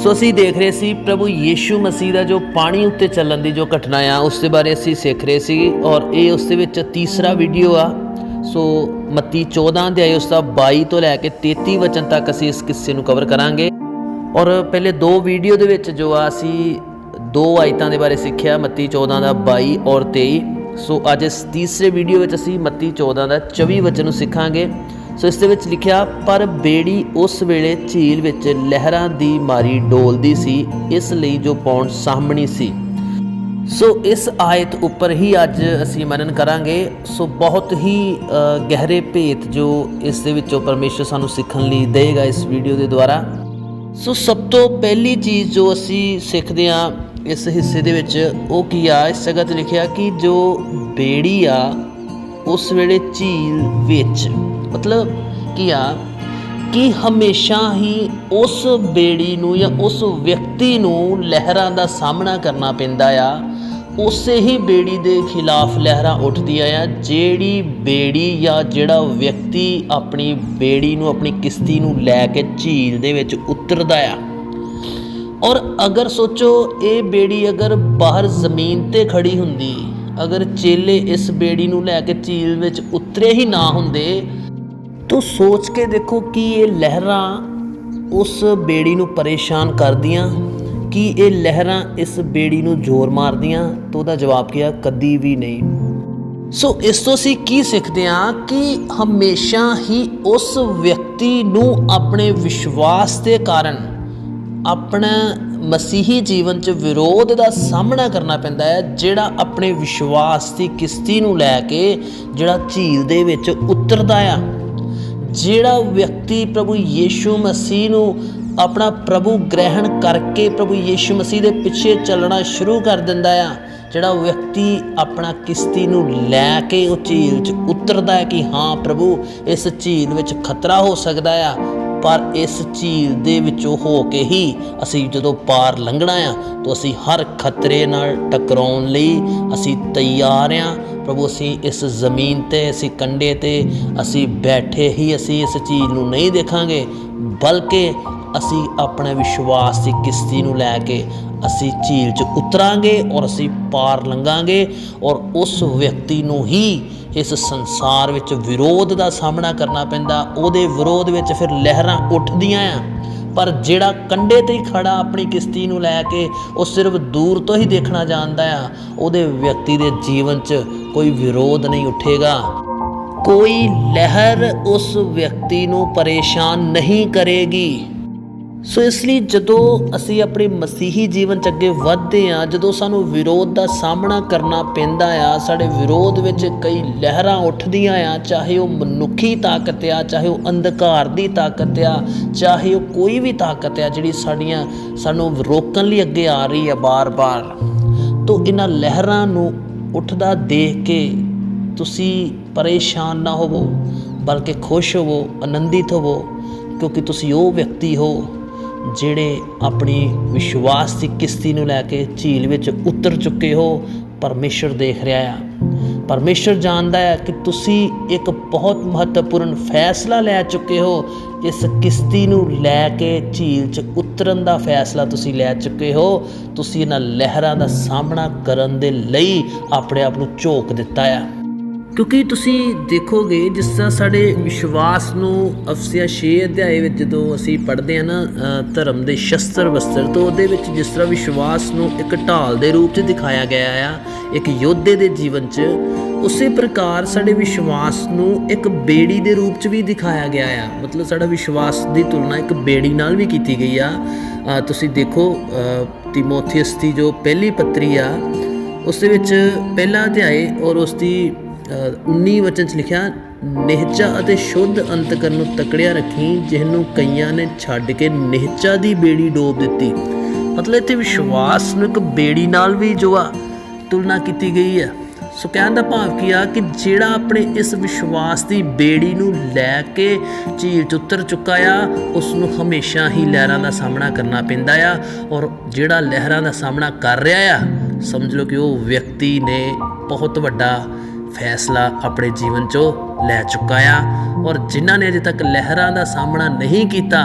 ਸੋ ਅਸੀਂ ਦੇਖ ਰਹੇ ਸੀ ਪ੍ਰਭੂ ਯੀਸ਼ੂ ਮਸੀਹ ਦਾ ਜੋ ਪਾਣੀ ਉੱਤੇ ਚੱਲਣ ਦੀ ਜੋ ਘਟਨਾ ਆ, ਉਸ ਦੇ ਬਾਰੇ ਅਸੀਂ ਸਿੱਖ ਰਹੇ ਸੀ ਔਰ ਇਹ ਉਸ ਦੇ ਵਿੱਚ ਤੀਸਰਾ ਵੀਡੀਓ ਆ। ਸੋ ਮੱਤੀ 14 ਅਧਿਆਇ ਉਸ ਦਾ 22 ਤੋਂ ਲੈ ਕੇ 33 ਵਚਨ ਤੱਕ ਅਸੀਂ ਇਸ ਕਿੱਸੇ ਨੂੰ ਕਵਰ ਕਰਾਂਗੇ। ਔਰ ਪਹਿਲੇ ਦੋ ਵੀਡੀਓ ਦੇ ਵਿੱਚ ਜੋ ਆ, ਅਸੀਂ ਦੋ ਆਇਤਾਂ ਦੇ ਬਾਰੇ ਸਿੱਖਿਆ, ਮੱਤੀ 14 ਦਾ 22 ਔਰ 23 ਸੋ ਅੱਜ ਇਸ ਤੀਸਰੇ ਵੀਡੀਓ ਵਿੱਚ ਅਸੀਂ ਮੱਤੀ 14 ਦਾ 24 ਵਚਨ ਨੂੰ ਸਿੱਖਾਂਗੇ। ਸੋ ਇਸ ਦੇ ਵਿੱਚ ਲਿਖਿਆ, ਪਰ ਬੇੜੀ ਉਸ ਵੇਲੇ ਝੀਲ ਵਿੱਚ ਲਹਿਰਾਂ ਦੀ ਮਾਰੀ ਡੋਲਦੀ ਸੀ, ਇਸ ਲਈ ਜੋ ਪੌਂਡ ਸਾਹਮਣੀ ਸੀ। ਸੋ ਇਸ ਆਇਤ ਉੱਪਰ ਹੀ ਅੱਜ ਅਸੀਂ ਮਨਨ ਕਰਾਂਗੇ। ਸੋ ਬਹੁਤ ਹੀ ਗਹਿਰੇ ਭੇਤ ਜੋ ਇਸ ਦੇ ਵਿੱਚੋਂ ਪਰਮੇਸ਼ਰ ਸਾਨੂੰ ਸਿੱਖਣ ਲਈ ਦੇਗਾ ਇਸ ਵੀਡੀਓ ਦੇ ਦੁਆਰਾ। ਸੋ ਸਭ ਤੋਂ ਪਹਿਲੀ ਚੀਜ਼ ਜੋ ਅਸੀਂ ਸਿੱਖਦੇ ਹਾਂ ਇਸ ਹਿੱਸੇ ਦੇ ਵਿੱਚ, ਉਹ ਕੀ ਆ? ਇਸ ਜਗ੍ਹਾ ਤੇ ਲਿਖਿਆ ਕਿ ਜੋ ਬੇੜੀ ਆ, ਉਸ ਵੇਲੇ ਝੀਲ ਵਿੱਚ। ਮਤਲਬ ਕੀ ਆ? ਕਿ ਹਮੇਸ਼ਾ ਹੀ ਉਸ ਬੇੜੀ ਨੂੰ ਜਾਂ ਉਸ ਵਿਅਕਤੀ ਨੂੰ ਲਹਿਰਾਂ ਦਾ ਸਾਹਮਣਾ ਕਰਨਾ ਪੈਂਦਾ ਆ? ਉਸੇ ਹੀ ਬੇੜੀ ਦੇ ਖਿਲਾਫ ਲਹਿਰਾਂ ਉੱਠਦੀਆਂ ਆ ਜਿਹੜੀ ਬੇੜੀ ਜਾਂ ਜਿਹੜਾ ਵਿਅਕਤੀ ਆਪਣੀ ਬੇੜੀ ਨੂੰ, ਆਪਣੀ ਕਿਸ਼ਤੀ ਨੂੰ ਲੈ ਕੇ ਝੀਲ ਦੇ ਵਿੱਚ ਉਤਰਦਾ ਆ? ਔਰ ਅਗਰ ਸੋਚੋ, ਇਹ ਬੇੜੀ ਅਗਰ ਬਾਹਰ ਜ਼ਮੀਨ ਤੇ ਖੜੀ ਹੁੰਦੀ, ਅਗਰ ਚੇਲੇ ਇਸ ਬੇੜੀ ਨੂੰ ਲੈ ਕੇ ਝੀਲ ਵਿੱਚ ਉਤਰੇ ਹੀ ਨਾ ਹੁੰਦੇ ਤੋ ਸੋਚ ਕੇ ਦੇਖੋ ਕਿ ਇਹ ਲਹਿਰਾਂ ਉਸ ਬੇੜੀ ਨੂੰ ਪਰੇਸ਼ਾਨ ਕਰਦੀਆਂ, ਕਿ ਇਹ ਲਹਿਰਾਂ ਇਸ ਬੇੜੀ ਨੂੰ ਜ਼ੋਰ ਮਾਰਦੀਆਂ? ਤਾਂ ਉਹਦਾ ਜਵਾਬ ਕੀ ਆ ਕਦੀ ਵੀ ਨਹੀਂ। ਸੋ ਇਸ ਤੋਂ ਅਸੀਂ ਕੀ ਸਿੱਖਦੇ ਹਾਂ ਕਿ ਹਮੇਸ਼ਾ ਹੀ ਉਸ ਵਿਅਕਤੀ ਨੂੰ ਆਪਣੇ ਵਿਸ਼ਵਾਸ ਦੇ ਕਾਰਨ ਆਪਣਾ ਮਸੀਹੀ ਜੀਵਨ 'ਚ ਵਿਰੋਧ ਦਾ ਸਾਹਮਣਾ ਕਰਨਾ ਪੈਂਦਾ ਹੈ, ਜਿਹੜਾ ਆਪਣੇ ਵਿਸ਼ਵਾਸ ਦੀ ਕਿਸ਼ਤੀ ਨੂੰ ਲੈ ਕੇ, ਜਿਹੜਾ ਝੀਲ ਦੇ ਵਿੱਚ ਉਤਰਦਾ ਆ। ਜਿਹੜਾ ਵਿਅਕਤੀ ਪ੍ਰਭੂ ਯੀਸ਼ੂ ਮਸੀਹ ਨੂੰ ਆਪਣਾ ਪ੍ਰਭੂ ਗ੍ਰਹਿਣ ਕਰਕੇ ਪ੍ਰਭੂ ਯੀਸ਼ੂ ਮਸੀਹ ਦੇ ਪਿੱਛੇ ਚੱਲਣਾ ਸ਼ੁਰੂ ਕਰ ਦਿੰਦਾ ਆ, ਜਿਹੜਾ ਵਿਅਕਤੀ ਆਪਣਾ ਕਿਸ਼ਤੀ ਨੂੰ ਲੈ ਕੇ ਉਹ ਝੀਲ 'ਚ ਉਤਰਦਾ ਹੈ ਕਿ ਹਾਂ ਪ੍ਰਭੂ, ਇਸ ਝੀਲ ਵਿੱਚ ਖਤਰਾ ਹੋ ਸਕਦਾ ਆ, ਪਰ ਇਸ ਝੀਲ ਦੇ ਵਿੱਚੋਂ ਹੋ ਕੇ ਹੀ ਅਸੀਂ ਜਦੋਂ ਪਾਰ ਲੰਘਣਾ ਆ, ਤਾਂ ਅਸੀਂ ਹਰ ਖਤਰੇ ਨਾਲ ਟਕਰਾਉਣ ਲਈ ਅਸੀਂ ਤਿਆਰ ਆ ਪ੍ਰਭੂ, ਅਸੀਂ ਇਸ ਜ਼ਮੀਨ ਤੇ, ਅਸੀਂ ਕੰਡੇ ਤੇ, ਅਸੀਂ ਬੈਠੇ ਹੀ ਅਸੀਂ ਇਸ ਚੀਜ਼ ਨੂੰ ਨਹੀਂ ਦੇਖਾਂਗੇ, ਬਲਕਿ ਅਸੀਂ ਆਪਣੇ ਵਿਸ਼ਵਾਸ ਦੀ ਕਿਸ਼ਤੀ ਨੂੰ ਲੈ ਕੇ ਅਸੀਂ ਝੀਲ 'ਚ ਉਤਰਾਂਗੇ ਔਰ ਅਸੀਂ ਪਾਰ ਲੰਘਾਂਗੇ ਔਰ ਉਸ ਵਿਅਕਤੀ ਨੂੰ ਹੀ ਇਸ ਸੰਸਾਰ ਵਿੱਚ ਵਿਰੋਧ ਦਾ ਸਾਹਮਣਾ ਕਰਨਾ ਪੈਂਦਾ, ਉਹਦੇ ਵਿਰੋਧ ਵਿੱਚ ਫਿਰ ਲਹਿਰਾਂ ਉੱਠਦੀਆਂ ਆ। ਪਰ ਜਿਹੜਾ ਕੰਡੇ ਤੇ ਹੀ ਖੜਾ ਆਪਣੀ ਕਿਸ਼ਤੀ ਨੂੰ ਲੈ ਕੇ ਉਹ ਸਿਰਫ ਦੂਰ ਤੋਂ ਹੀ ਦੇਖਣਾ ਜਾਣਦਾ ਆ, ਉਹਦੇ ਵਿਅਕਤੀ ਦੇ ਜੀਵਨ 'ਚ ਕੋਈ ਵਿਰੋਧ ਨਹੀਂ ਉੱਠੇਗਾ। ਕੋਈ ਲਹਿਰ ਉਸ ਵਿਅਕਤੀ ਨੂੰ ਪਰੇਸ਼ਾਨ ਨਹੀਂ ਕਰੇਗੀ। ਸੋ ਇਸ ਲਈ ਜਦੋਂ ਅਸੀਂ ਆਪਣੇ ਮਸੀਹੀ ਜੀਵਨ ਚ ਅੱਗੇ ਵਧਦੇ ਆ ਜਦੋਂ ਸਾਨੂੰ ਵਿਰੋਧ ਦਾ ਸਾਹਮਣਾ ਕਰਨਾ ਪੈਂਦਾ ਆ, ਸਾਡੇ ਵਿਰੋਧ ਵਿੱਚ ਕਈ ਲਹਿਰਾਂ ਉੱਠਦੀਆਂ ਆ, ਚਾਹੇ ਉਹ ਮਨੁੱਖੀ ਤਾਕਤ ਆ, ਚਾਹੇ ਉਹ ਅੰਧਕਾਰ ਦੀ ਤਾਕਤ ਆ, ਚਾਹੇ ਉਹ ਕੋਈ ਵੀ ਤਾਕਤ ਆ, ਜਿਹੜੀ ਸਾਡੀਆਂ, ਸਾਨੂੰ ਰੋਕਣ ਲਈ ਅੱਗੇ ਆ ਰਹੀ ਆ ਬਾਰ-ਬਾਰ। ਤੋਂ ਇਹਨਾਂ ਲਹਿਰਾਂ ਨੂੰ ਉੱਠਦਾ ਦੇਖ ਕੇ ਤੁਸੀਂ ਪਰੇਸ਼ਾਨ ਨਾ ਹੋਵੋ, ਬਲਕਿ ਖੁਸ਼ ਹੋਵੋ, ਆਨੰਦਿਤ ਹੋਵੋ, ਕਿਉਂਕਿ ਤੁਸੀਂ ਉਹ ਵਿਅਕਤੀ ਹੋ ਜਿਹੜੇ ਆਪਣੀ ਵਿਸ਼ਵਾਸ ਦੀ ਕਿਸ਼ਤੀ ਨੂੰ ਲੈ ਕੇ ਝੀਲ ਵਿੱਚ ਉਤਰ ਚੁੱਕੇ ਹੋ, ਪਰਮੇਸ਼ਰ ਦੇਖ ਰਿਹਾ ਆ। ਪਰਮੇਸ਼ਰ ਜਾਣਦਾ ਹੈ ਕਿ ਤੁਸੀਂ ਇੱਕ ਬਹੁਤ ਮਹੱਤਵਪੂਰਨ ਫੈਸਲਾ ਲੈ ਚੁੱਕੇ ਹੋ। ਇਸ ਕਿਸ਼ਤੀ ਨੂੰ ਲੈ ਕੇ ਝੀਲ 'ਚ ਉਤਰਨ ਦਾ ਫੈਸਲਾ ਤੁਸੀਂ ਲੈ ਚੁੱਕੇ ਹੋ। ਤੁਸੀਂ ਇਹਨਾਂ ਲਹਿਰਾਂ ਦਾ ਸਾਹਮਣਾ ਕਰਨ ਦੇ ਲਈ ਆਪਣੇ ਆਪ ਨੂੰ ਝੋਕ ਦਿੱਤਾ ਆ। ਕਿਉਂਕਿ ਤੁਸੀਂ ਦੇਖੋਗੇ ਜਿਸ ਤਰ੍ਹਾਂ ਸਾਡੇ ਵਿਸ਼ਵਾਸ ਨੂੰ ਅਫਸਿਆ 6 ਅਧਿਆਏ ਵਿੱਚ ਜਦੋਂ ਅਸੀਂ ਪੜ੍ਹਦੇ ਹਾਂ ਨਾ ਧਰਮ ਦੇ ਸ਼ਸਤਰ ਵਸਤਰ ਤੋਂ ਉਹਦੇ ਵਿੱਚ ਜਿਸ ਤਰ੍ਹਾਂ ਵਿਸ਼ਵਾਸ ਨੂੰ ਇੱਕ ਢਾਲ ਦੇ ਰੂਪ 'ਚ ਦਿਖਾਇਆ ਗਿਆ ਆ ਇੱਕ ਯੋਧੇ ਦੇ ਜੀਵਨ 'ਚ ਉਸੇ ਪ੍ਰਕਾਰ ਸਾਡੇ ਵਿਸ਼ਵਾਸ ਨੂੰ ਇੱਕ ਬੇੜੀ ਦੇ ਰੂਪ 'ਚ ਵੀ ਦਿਖਾਇਆ ਗਿਆ ਆ। ਮਤਲਬ ਸਾਡਾ ਵਿਸ਼ਵਾਸ ਦੀ ਤੁਲਨਾ ਇੱਕ ਬੇੜੀ ਨਾਲ ਵੀ ਕੀਤੀ ਗਈ ਆ। ਤੁਸੀਂ ਦੇਖੋ ਅ, ਤਿਮੋਥੀਅਸ ਦੀ ਜੋ ਪਹਿਲੀ ਪੱਤਰੀ ਆ ਉਸ ਦੇ ਵਿੱਚ ਪਹਿਲਾ ਅਧਿਆਏ ਔਰ ਉਸ ਦੀ 19 ਵਚਨ ਚ ਲਿਖਿਆ, ਨਿਹਚਾ ਅਤੇ ਸ਼ੁੱਧ ਅੰਤਕਰਨ ਨੂੰ ਤਕੜਿਆ ਰੱਖੀ, ਜਿਹਨੂੰ ਕਈਆਂ ਨੇ ਛੱਡ ਕੇ ਨਿਹਚਾ ਦੀ ਬੇੜੀ ਡੋਬ ਦਿੱਤੀ। ਮਤਲਬ ਇੱਥੇ ਵਿਸ਼ਵਾਸ ਨੂੰ ਇੱਕ ਬੇੜੀ ਨਾਲ ਵੀ ਜੋ ਆ ਤੁਲਨਾ ਕੀਤੀ ਗਈ ਹੈ। ਸੋ ਕਹਿਣ ਦਾ ਭਾਵ ਕੀ ਆ ਕਿ ਜਿਹੜਾ ਆਪਣੇ ਇਸ ਵਿਸ਼ਵਾਸ ਦੀ ਬੇੜੀ ਨੂੰ ਲੈ ਕੇ ਝੀਲ 'ਚ ਉਤਰ ਚੁੱਕਾ ਆ ਉਸ ਨੂੰ ਹਮੇਸ਼ਾ ਹੀ ਲਹਿਰਾਂ ਦਾ ਸਾਹਮਣਾ ਕਰਨਾ ਪੈਂਦਾ ਆ ਔਰ ਜਿਹੜਾ ਲਹਿਰਾਂ ਦਾ ਸਾਹਮਣਾ ਕਰ ਰਿਹਾ ਆ, ਸਮਝ ਲਓ ਕਿ ਉਹ ਵਿਅਕਤੀ ਨੇ ਬਹੁਤ ਵੱਡਾ ਫੈਸਲਾ ਆਪਣੇ ਜੀਵਨ 'ਚੋਂ ਲੈ ਚੁੱਕਾ ਆ ਔਰ ਜਿਨ੍ਹਾਂ ਨੇ ਅਜੇ ਤੱਕ ਲਹਿਰਾਂ ਦਾ ਸਾਹਮਣਾ ਨਹੀਂ ਕੀਤਾ,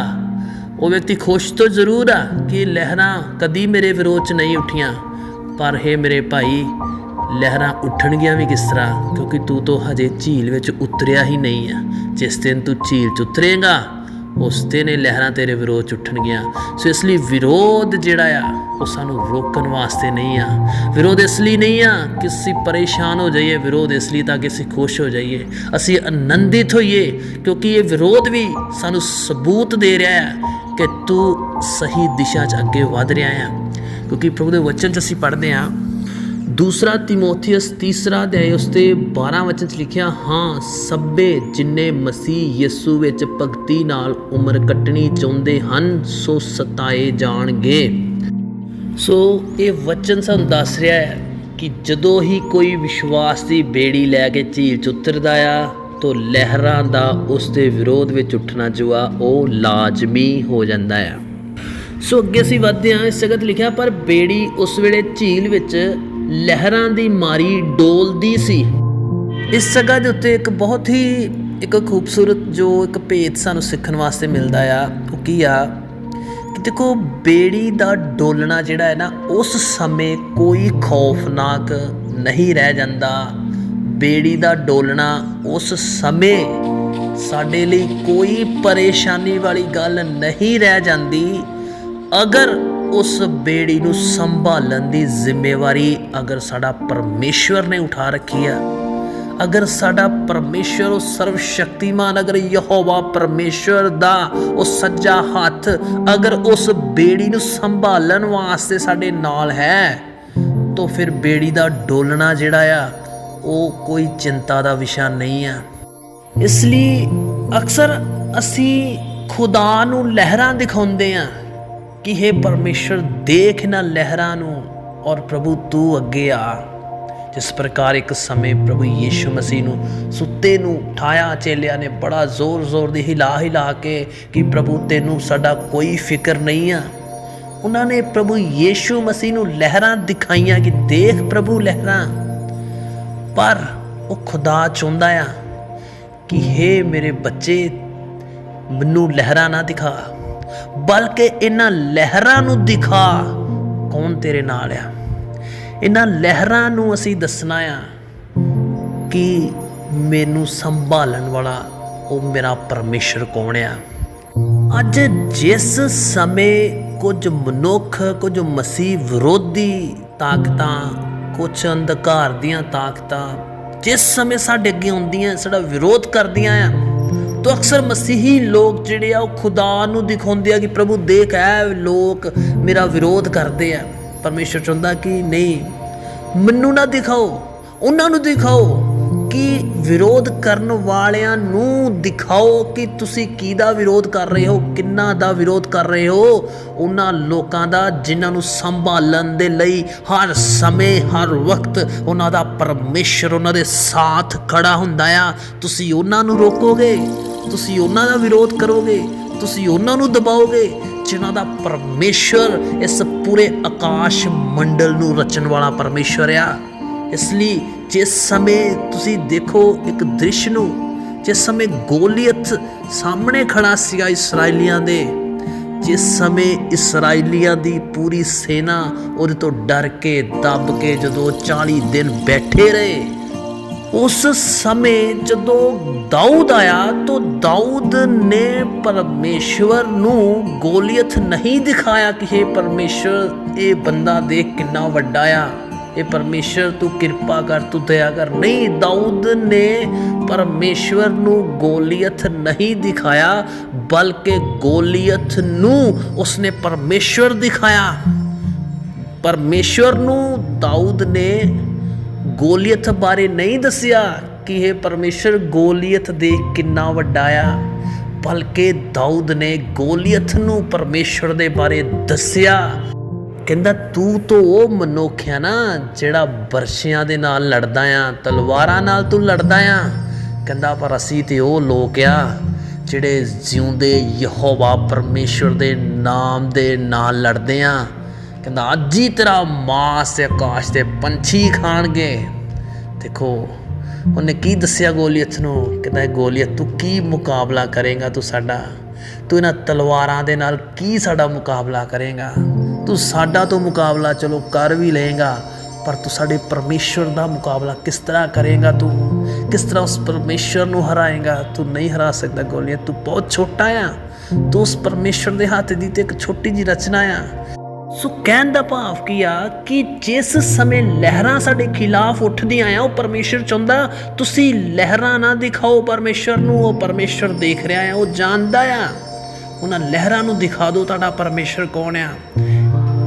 ਉਹ ਵਿਅਕਤੀ ਖੁਸ਼ ਤੋਂ ਜ਼ਰੂਰ ਆ ਕਿ ਲਹਿਰਾਂ ਕਦੀ ਮੇਰੇ ਵਿਰੋਧ 'ਚ ਨਹੀਂ ਉੱਠੀਆਂ, ਪਰ ਹੈ ਮੇਰੇ ਭਾਈ, ਲਹਿਰਾਂ ਉੱਠਣਗੀਆਂ ਵੀ ਕਿਸ ਤਰ੍ਹਾਂ? ਕਿਉਂਕਿ ਤੂੰ ਤਾਂ ਹਜੇ ਝੀਲ ਵਿੱਚ ਉਤਰਿਆ ਹੀ ਨਹੀਂ ਆ। ਜਿਸ ਦਿਨ ਤੂੰ ਝੀਲ 'ਚ ਉਤਰੇਗਾ, ਉਸ ਦਿਨ ਇਹ ਲਹਿਰਾਂ ਤੇਰੇ ਵਿਰੋਧ 'ਚ ਉੱਠਣਗੀਆਂ। ਸੋ ਇਸ ਲਈ ਵਿਰੋਧ ਜਿਹੜਾ ਆ ਉਹ ਸਾਨੂੰ ਰੋਕਣ ਵਾਸਤੇ ਨਹੀਂ ਆ। ਵਿਰੋਧ ਇਸ ਲਈ ਨਹੀਂ ਆ ਕਿ ਅਸੀਂ ਪਰੇਸ਼ਾਨ ਹੋ ਜਾਈਏ, ਵਿਰੋਧ ਇਸ ਲਈ ਤਾਂ ਕਿ ਅਸੀਂ ਖੁਸ਼ ਹੋ ਜਾਈਏ। ਅਸੀਂ ਆਨੰਦਿਤ ਹੋਈਏ ਕਿਉਂਕਿ ਇਹ ਵਿਰੋਧ ਵੀ ਸਾਨੂੰ ਸਬੂਤ ਦੇ ਰਿਹਾ ਹੈ ਕਿ ਤੂੰ ਸਹੀ ਦਿਸ਼ਾ 'ਚ ਅੱਗੇ ਵਧ ਰਿਹਾ ਹੈ ਕਿਉਂਕਿ ਪ੍ਰਭੂ ਦੇ ਵਚਨ 'ਚ ਅਸੀਂ ਪੜ੍ਹਦੇ ਹਾਂ, ਦੂਸਰਾ ਤਿਮੋਥੀਅਸ ਤੀਸਰਾ ਅਧਿਆਇ ਉਸ ਤੇ 12 ਵਚਨ 'ਚ ਲਿਖਿਆ, ਹਾਂ, ਸਭੇ ਜਿਨਨੇ ਮਸੀਹ ਯਿਸੂ ਵਿੱਚ ਭਗਤੀ ਨਾਲ ਉਮਰ ਕੱਟਣੀ ਚਾਹੁੰਦੇ ਹਨ, ਸੋ ਸਤਾਏ ਜਾਣਗੇ। ਸੋ ਇਹ ਵਚਨ ਸਾਨੂੰ ਦੱਸ ਰਿਹਾ ਹੈ ਕਿ ਜਦੋਂ ਹੀ ਕੋਈ ਵਿਸ਼ਵਾਸ ਦੀ ਬੇੜੀ ਲੈ ਕੇ ਝੀਲ 'ਚ ਉਤਰਦਾ ਆ, ਤਾਂ ਲਹਿਰਾਂ ਦਾ ਉਸ ਦੇ ਵਿਰੋਧ ਵਿੱਚ ਉੱਠਣਾ ਜੋ ਆ ਉਹ ਲਾਜ਼ਮੀ ਹੋ ਜਾਂਦਾ ਆ। ਸੋ ਅੱਗੇ ਅਸੀਂ ਵਧਦੇ ਹਾਂ, ਇਸ ਜਗਤ ਲਿਖਿਆ, ਪਰ ਬੇੜੀ ਉਸ ਵੇਲੇ ਝੀਲ ਵਿੱਚ ਲਹਿਰਾਂ ਦੀ ਮਾਰੀ ਡੋਲਦੀ ਸੀ। ਇਸ ਜਗ੍ਹਾ ਦੇ ਉੱਤੇ ਇੱਕ ਬਹੁਤ ਹੀ ਇੱਕ ਖੂਬਸੂਰਤ ਜੋ ਇੱਕ ਭੇਦ ਸਾਨੂੰ ਸਿੱਖਣ ਵਾਸਤੇ ਮਿਲਦਾ ਆ, ਉਹ ਕੀ ਆ? ਦੇਖੋ, ਬੇੜੀ ਦਾ ਡੋਲਣਾ ਜਿਹੜਾ ਹੈ ਨਾ, ਉਸ ਸਮੇਂ ਕੋਈ ਖੌਫਨਾਕ ਨਹੀਂ ਰਹਿ ਜਾਂਦਾ। ਬੇੜੀ ਦਾ ਡੋਲਣਾ ਉਸ ਸਮੇਂ ਸਾਡੇ ਲਈ ਕੋਈ ਪਰੇਸ਼ਾਨੀ ਵਾਲੀ ਗੱਲ ਨਹੀਂ ਰਹਿ ਜਾਂਦੀ। ਅਗਰ ਉਸ ਬੇੜੀ ਨੂੰ ਸੰਭਾਲਣ ਦੀ ਜ਼ਿੰਮੇਵਾਰੀ ਅਗਰ ਸਾਡਾ ਪਰਮੇਸ਼ਵਰ ਨੇ ਉਠਾ ਰੱਖੀ ਹੈ ਅਗਰ ਸਾਡਾ ਪਰਮੇਸ਼ਵਰ ਉਹ ਸਰਵ ਸ਼ਕਤੀਮਾਨ ਅਗਰ ਯਹੋਵਾ ਪਰਮੇਸ਼ਵਰ ਦਾ ਉਹ ਸੱਜਾ ਹੱਥ, ਅਗਰ ਉਸ ਬੇੜੀ ਨੂੰ ਸੰਭਾਲਣ ਵਾਸਤੇ ਸਾਡੇ ਨਾਲ ਹੈ, ਤਾਂ ਫਿਰ ਬੇੜੀ ਦਾ ਡੋਲਣਾ ਜਿਹੜਾ ਆ, ਉਹ ਕੋਈ ਚਿੰਤਾ ਦਾ ਵਿਸ਼ਾ ਨਹੀਂ ਆ। ਇਸ ਲਈ ਅਕਸਰ ਅਸੀਂ ਖੁਦਾ ਨੂੰ ਲਹਿਰਾਂ ਦਿਖਾਉਂਦੇ ਆ ਕਿ हे ਪਰਮੇਸ਼ਰ, ਦੇਖ ਨਾ ਲਹਿਰਾਂ ਨੂੰ ਔਰ ਪ੍ਰਭੂ ਤੂੰ ਅੱਗੇ ਆ। ਜਿਸ ਪ੍ਰਕਾਰ ਇੱਕ ਸਮੇਂ ਪ੍ਰਭੂ ਯੀਸ਼ੂ ਮਸੀਹ ਨੂੰ ਸੁੱਤੇ ਨੂੰ ਉਠਾਇਆ ਚੇਲਿਆਂ ਨੇ ਬੜਾ ਜ਼ੋਰ-ਜ਼ੋਰ ਦੀ ਹਿਲਾ ਹਿਲਾ ਕੇ ਕਿ ਪ੍ਰਭੂ ਤੈਨੂੰ ਸਾਡਾ ਕੋਈ ਫਿਕਰ ਨਹੀਂ ਆ। ਉਹਨਾਂ ਨੇ ਪ੍ਰਭੂ ਯੀਸ਼ੂ ਮਸੀਹ ਨੂੰ ਲਹਿਰਾਂ ਦਿਖਾਈਆਂ ਕਿ ਦੇਖ ਪ੍ਰਭੂ ਲਹਿਰਾਂ। ਪਰ ਉਹ ਖੁਦਾ ਚਾਹੁੰਦਾ ਆ ਕਿ हे ਮੇਰੇ ਬੱਚੇ, ਮੈਨੂੰ ਲਹਿਰਾਂ ਨਾ ਦਿਖਾ, ਬਲਕਿ ਇਹਨਾਂ ਲਹਿਰਾਂ ਨੂੰ ਦਿਖਾ ਕੌਣ ਤੇਰੇ ਨਾਲ ਆ। ਇਹਨਾਂ ਲਹਿਰਾਂ ਨੂੰ ਅਸੀਂ ਦੱਸਣਾ ਆ ਕਿ ਮੈਨੂੰ ਸੰਭਾਲਣ ਵਾਲਾ ਉਹ ਮੇਰਾ ਪਰਮੇਸ਼ਰ ਕੌਣ ਆ? ਅੱਜ ਜਿਸ ਸਮੇਂ ਕੁਝ ਮਨੁੱਖ, ਕੁਝ ਮਸੀਹ ਵਿਰੋਧੀ ਤਾਕਤਾਂ, ਕੁਝ ਅੰਧਕਾਰ ਦੀਆਂ ਤਾਕਤਾਂ ਜਿਸ ਸਮੇਂ ਸਾਡੇ ਅੱਗੇ ਆਉਂਦੀਆਂ, ਸਾਡਾ ਵਿਰੋਧ ਕਰਦੀਆਂ ਆ, ਤੋ ਅਕਸਰ ਮਸੀਹੀ ਲੋਕ ਜਿਹੜੇ ਆ, ਉਹ ਖੁਦਾ ਨੂੰ ਦਿਖਾਉਂਦੇ ਆ ਕਿ ਪ੍ਰਭੂ ਦੇਖ, ਐ ਲੋਕ ਮੇਰਾ ਵਿਰੋਧ ਕਰਦੇ ਆ। ਪਰਮੇਸ਼ਰ ਚਾਹੁੰਦਾ ਕਿ ਨਹੀਂ, ਮੈਨੂੰ ਨਾ ਦਿਖਾਓ, ਉਹਨਾਂ ਨੂੰ ਦਿਖਾਓ ਕਿ ਵਿਰੋਧ ਕਰਨ ਵਾਲਿਆਂ ਨੂੰ ਦਿਖਾਓ ਕਿ ਤੁਸੀਂ ਕਿਹਦਾ ਵਿਰੋਧ ਕਰ ਰਹੇ ਹੋ, ਕਿੰਨਾ ਦਾ ਵਿਰੋਧ ਕਰ ਰਹੇ ਹੋ। ਉਹਨਾਂ ਲੋਕਾਂ ਦਾ, ਜਿਨ੍ਹਾਂ ਨੂੰ ਸੰਭਾਲਣ ਦੇ ਲਈ ਹਰ ਸਮੇਂ, ਹਰ ਵਕਤ ਉਹਨਾਂ ਦਾ ਪਰਮੇਸ਼ਰ, ਉਹਨਾਂ ਦੇ ਸਾਥ ਖੜਾ ਹੁੰਦਾ ਆ। ਤੁਸੀਂ ਉਹਨਾਂ ਨੂੰ ਰੋਕੋਗੇ, ਤੁਸੀਂ ਉਹਨਾਂ ਦਾ ਵਿਰੋਧ ਕਰੋਗੇ। ਤੁਸੀਂ ਉਹਨਾਂ ਨੂੰ ਦਬਾਓਗੇ ਜਿਨ੍ਹਾਂ ਦਾ ਪਰਮੇਸ਼ਰ ਇਸ ਪੂਰੇ ਆਕਾਸ਼ ਮੰਡਲ ਨੂੰ ਰਚਣ ਵਾਲਾ ਪਰਮੇਸ਼ਰ ਆ। ਇਸ ਲਈ ਜਿਸ ਸਮੇਂ ਤੁਸੀਂ ਦੇਖੋ ਇੱਕ ਦ੍ਰਿਸ਼ ਨੂੰ, ਜਿਸ ਸਮੇਂ ਗੋਲੀਅਤ ਸਾਹਮਣੇ ਖੜਾ ਸੀਗਾ ਇਸرائیਲੀਆਂ ਦੇ, ਜਿਸ ਸਮੇਂ ਇਸرائیਲੀਆਂ ਦੀ ਪੂਰੀ ਸੈਨਾ ਉਹਦੇ ਤੋਂ ਡਰ ਕੇ, ਦੱਬ ਕੇ ਜਦੋਂ 40 ਦਿਨ ਬੈਠੇ ਰਹੇ ਉਸ ਸਮੇਂ ਜਦੋਂ ਦਾਊਦ ਆਇਆ, ਤਾਂ ਦਾਊਦ ਨੇ ਪਰਮੇਸ਼ਵਰ ਨੂੰ ਗੋਲੀਅਤ ਨਹੀਂ ਦਿਖਾਇਆ ਕਿ ਇਹ ਪਰਮੇਸ਼ਵਰ, ਇਹ ਬੰਦਾ ਦੇਖ ਕਿੰਨਾ ਵੱਡਾ ਆ। ਇਹ ਪਰਮੇਸ਼ਰ ਤੂੰ ਕਿਰਪਾ ਕਰ, ਤੂੰ ਦਇਆ ਕਰ। ਨਹੀਂ, ਦਾਊਦ ਨੇ ਪਰਮੇਸ਼ਵਰ ਨੂੰ ਗੋਲੀਅਤ ਨਹੀਂ ਦਿਖਾਇਆ, ਬਲਕਿ ਗੋਲੀਅਤ ਨੂੰ ਉਸਨੇ ਪਰਮੇਸ਼ਵਰ ਦਿਖਾਇਆ। ਪਰਮੇਸ਼ਵਰ ਨੂੰ ਦਾਊਦ ਨੇ ਗੋਲੀਅਤ ਬਾਰੇ ਨਹੀਂ ਦੱਸਿਆ ਕਿ ਇਹ ਪਰਮੇਸ਼ਰ ਗੋਲੀਅਤ ਦੇ ਕਿੰਨਾ ਵੱਡਾ ਆ, ਬਲਕਿ ਦਾਊਦ ਨੇ ਗੋਲੀਅਤ ਨੂੰ ਪਰਮੇਸ਼ਰ ਦੇ ਬਾਰੇ ਦੱਸਿਆ। ਕਹਿੰਦਾ, ਤੂੰ ਤਾਂ ਉਹ ਮਨੁੱਖ ਆ ਨਾ ਜਿਹੜਾ ਬਰਸ਼ਿਆਂ ਦੇ ਨਾਲ ਲੜਦਾ ਆ, ਤਲਵਾਰਾਂ ਨਾਲ ਤੂੰ ਲੜਦਾ ਆ। ਕਹਿੰਦਾ, ਪਰ ਅਸੀਂ ਤੇ ਉਹ ਲੋਕ ਆ ਜਿਹੜੇ ਜਿਉਂਦੇ ਯਹੋਵਾ ਪਰਮੇਸ਼ਰ ਦੇ ਨਾਮ ਦੇ ਨਾਲ ਲੜਦੇ ਆ। ਕਹਿੰਦਾ, ਅੱਜ ਹੀ ਤੇਰਾ ਮਾਸ ਤੇ ਆਕਾਸ਼ ਦੇ ਪੰਛੀ ਖਾਣਗੇ। ਦੇਖੋ, ਉਹਨੇ ਕੀ ਦੱਸਿਆ ਗੋਲੀਅਤ ਨੂੰ? ਕਹਿੰਦਾ ਗੋਲੀਅਤ ਤੂੰ ਕੀ ਮੁਕਾਬਲਾ ਕਰੇਗਾ ਤੂੰ ਸਾਡਾ? ਤੂੰ ਇਹਨਾਂ ਤਲਵਾਰਾਂ ਦੇ ਨਾਲ ਕੀ ਸਾਡਾ ਮੁਕਾਬਲਾ ਕਰੇਗਾ? ਤੂੰ ਸਾਡਾ ਤੋਂ ਮੁਕਾਬਲਾ ਚਲੋ ਕਰ ਵੀ ਲਏਗਾ, ਪਰ ਤੂੰ ਸਾਡੇ ਪਰਮੇਸ਼ਵਰ ਦਾ ਮੁਕਾਬਲਾ ਕਿਸ ਤਰ੍ਹਾਂ ਕਰੇਗਾ ਤੂੰ? ਕਿਸ ਤਰ੍ਹਾਂ ਉਸ ਪਰਮੇਸ਼ਵਰ ਨੂੰ ਹਰਾਏਗਾ? ਤੂੰ ਨਹੀਂ ਹਰਾ ਸਕਦਾ ਗੋਲੀਅਤ, ਤੂੰ ਬਹੁਤ ਛੋਟਾ ਆ। ਤੂੰ ਉਸ ਪਰਮੇਸ਼ਵਰ ਦੇ ਹੱਥ ਦੀ ਤੇ ਇੱਕ ਛੋਟੀ ਜੀ ਰਚਨਾ ਆ। ਸੋ ਕਹਿਣ ਦਾ ਭਾਵ ਕੀ ਆ ਕਿ ਜਿਸ ਸਮੇਂ ਲਹਿਰਾਂ ਸਾਡੇ ਖਿਲਾਫ ਉੱਠਦੀਆਂ ਆ, ਉਹ ਪਰਮੇਸ਼ਰ ਚਾਹੁੰਦਾ, ਤੁਸੀਂ ਲਹਿਰਾਂ ਨਾ ਦਿਖਾਓ, ਪਰਮੇਸ਼ਰ ਨੂੰ, ਉਹ ਪਰਮੇਸ਼ਰ ਦੇਖ ਰਿਹਾ ਆ, ਉਹ ਜਾਣਦਾ ਆ। ਉਹਨਾਂ ਲਹਿਰਾਂ ਨੂੰ ਦਿਖਾ ਦਿਓ, ਤੁਹਾਡਾ ਪਰਮੇਸ਼ਰ ਕੌਣ ਆ?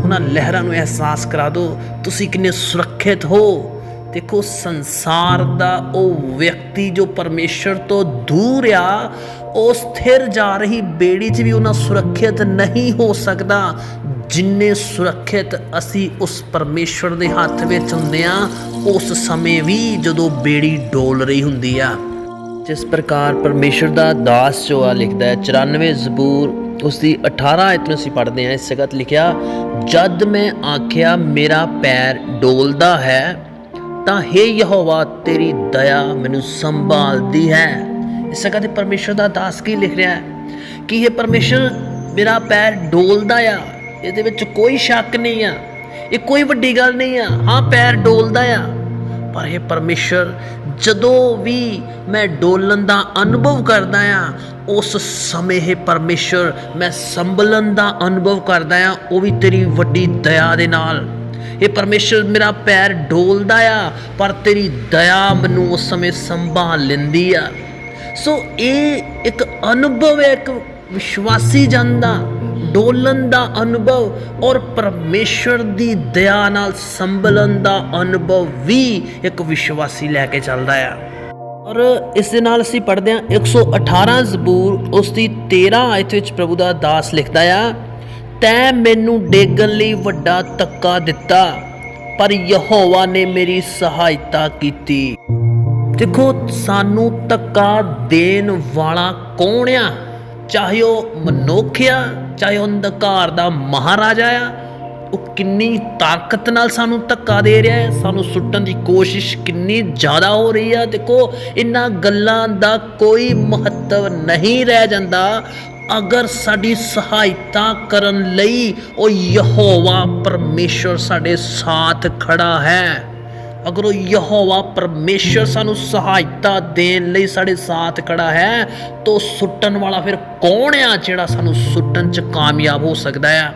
ਉਹਨਾਂ ਲਹਿਰਾਂ ਨੂੰ ਅਹਿਸਾਸ ਕਰਾ ਦਿਓ, ਤੁਸੀਂ ਕਿੰਨੇ ਸੁਰੱਖਿਅਤ ਹੋ? ਦੇਖੋ, ਸੰਸਾਰ ਦਾ ਉਹ ਵਿਅਕਤੀ ਜੋ ਪਰਮੇਸ਼ਰ ਤੋਂ ਦੂਰ ਆ, ਉਹ ਸਥਿਰ ਜਾ ਰਹੀ ਬੇੜੀ 'ਚ ਵੀ ਉਹਨਾਂ ਸੁਰੱਖਿਅਤ ਨਹੀਂ ਹੋ ਸਕਦਾ। ਜਿੰਨੇ ਸੁਰੱਖਿਅਤ ਅਸੀਂ ਉਸ ਪਰਮੇਸ਼ਰ ਦੇ ਹੱਥ ਵਿੱਚ ਹੁੰਦੇ ਆ ਉਸ ਸਮੇਂ ਵੀ ਜਦੋਂ ਬੇੜੀ ਡੋਲ ਰਹੀ ਹੁੰਦੀ ਆ। ਜਿਸ ਪ੍ਰਕਾਰ ਪਰਮੇਸ਼ਰ ਦਾ ਦਾਸ ਜੋ ਆ ਲਿਖਦਾ ਹੈ 94 ਜ਼ਬੂਰ ਉਸ ਦੀ 18 ਆਇਤ ਨੂੰ ਅਸੀਂ ਪੜ੍ਹਦੇ ਹਾਂ, ਇਸ ਜਗ੍ਹਾ ਤੇ ਲਿਖਿਆ, ਜਦ ਮੈਂ ਆਖਿਆ, ਮੇਰਾ ਪੈਰ ਡੋਲਦਾ ਹੈ, ਤਾਂ ਹੇ ਯਹੋਵਾ, ਤੇਰੀ ਦਇਆ ਮੈਨੂੰ ਸੰਭਾਲਦੀ ਹੈ। ਇਸ ਜਗ੍ਹਾ ਤੇ ਪਰਮੇਸ਼ਰ ਦਾ ਦਾਸ ਕੀ ਲਿਖ ਰਿਹਾ ਹੈ? ਕਿ ਇਹ ਪਰਮੇਸ਼ਰ ਮੇਰਾ ਪੈਰ ਡੋਲਦਾ ਆ ਇਹਦੇ ਵਿੱਚ ਕੋਈ ਸ਼ੱਕ ਨਹੀਂ ਆ। ਇਹ ਕੋਈ ਵੱਡੀ ਗੱਲ ਨਹੀਂ ਆ। ਹਾਂ, ਪੈਰ ਡੋਲਦਾ ਆ। ਪਰ ਇਹ ਪਰਮੇਸ਼ਰ ਜਦੋਂ ਵੀ ਮੈਂ ਡੋਲਣ ਦਾ ਅਨੁਭਵ ਕਰਦਾ ਆ, ਉਸ ਸਮੇਂ ਇਹ ਪਰਮੇਸ਼ਰ ਮੈਂ ਸੰਭਲਣ ਦਾ ਅਨੁਭਵ ਕਰਦਾ ਆ, ਉਹ ਵੀ ਤੇਰੀ ਵੱਡੀ ਦਇਆ ਦੇ ਨਾਲ। ਇਹ ਪਰਮੇਸ਼ਰ ਮੇਰਾ ਪੈਰ ਡੋਲਦਾ ਆ, ਪਰ ਤੇਰੀ ਦਇਆ ਮੈਨੂੰ ਉਸ ਸਮੇਂ ਸੰਭਾਲ ਲੈਂਦੀ ਆ। ਸੋ ਇਹ ਇੱਕ ਅਨੁਭਵ ਹੈ, ਇੱਕ ਵਿਸ਼ਵਾਸੀ ਜਨ ਦਾ। ਡੋਲਣ ਦਾ ਅਨੁਭਵ ਔਰ ਪਰਮੇਸ਼ਰ ਦੀ ਦਇਆ ਨਾਲ ਸੰਭਲਣ ਦਾ ਅਨੁਭਵ ਵੀ ਇੱਕ ਵਿਸ਼ਵਾਸੀ ਲੈ ਕੇ ਚੱਲਦਾ ਆ। ਔਰ ਇਸ ਦੇ ਨਾਲ ਅਸੀਂ ਪੜ੍ਹਦੇ ਹਾਂ 118 ਜ਼ਬੂਰ, ਉਸ ਦੀ 13 ਆਇਤ ਵਿੱਚ ਪ੍ਰਭੂ ਦਾ ਦਾਸ ਲਿਖਦਾ ਆ, ਤੈ ਮੈਨੂੰ ਡੇਗਣ ਲਈ ਵੱਡਾ ਤੱਕਾ ਦਿੱਤਾ, ਪਰ ਯਹੋਵਾ ਨੇ ਮੇਰੀ ਸਹਾਇਤਾ ਕੀਤੀ। ਦੇਖੋ, ਸਾਨੂੰ ਧੱਕਾ ਦੇਣ ਵਾਲਾ ਕੌਣ ਆ? ਚਾਹੇ ਉਹ ਮਨੁੱਖ ਆ ਚਾਹੇ ਉਹ ਅੰਧਕਾਰ ਦਾ ਮਹਾਰਾਜਾ ਆ, ਉਹ ਕਿੰਨੀ ਤਾਕਤ ਨਾਲ ਸਾਨੂੰ ਧੱਕਾ ਦੇ ਰਿਹਾ ਹੈ, ਸਾਨੂੰ ਸੁੱਟਣ ਦੀ ਕੋਸ਼ਿਸ਼ ਕਿੰਨੀ ਜ਼ਿਆਦਾ ਹੋ ਰਹੀ ਆ, ਦੇਖੋ, ਇਹਨਾਂ ਗੱਲਾਂ ਦਾ ਕੋਈ ਮਹੱਤਵ ਨਹੀਂ ਰਹਿ ਜਾਂਦਾ। ਅਗਰ ਸਾਡੀ ਸਹਾਇਤਾ ਕਰਨ ਲਈ ਉਹ ਯਹੋਵਾ ਪਰਮੇਸ਼ਰ ਸਾਡੇ ਸਾਥ ਖੜਾ ਹੈ। ਅਗਰ ਉਹ ਯਹੋਵਾ ਪਰਮੇਸ਼ਰ ਸਾਨੂੰ ਸਹਾਇਤਾ ਦੇਣ ਲਈ ਸਾਡੇ ਸਾਥ ਖੜਾ ਹੈ, ਤਾਂ ਸੁੱਟਣ ਵਾਲਾ ਫਿਰ ਕੌਣ ਆ ਜਿਹੜਾ ਸਾਨੂੰ ਸੁੱਟਣ 'ਚ ਕਾਮਯਾਬ ਹੋ ਸਕਦਾ ਆ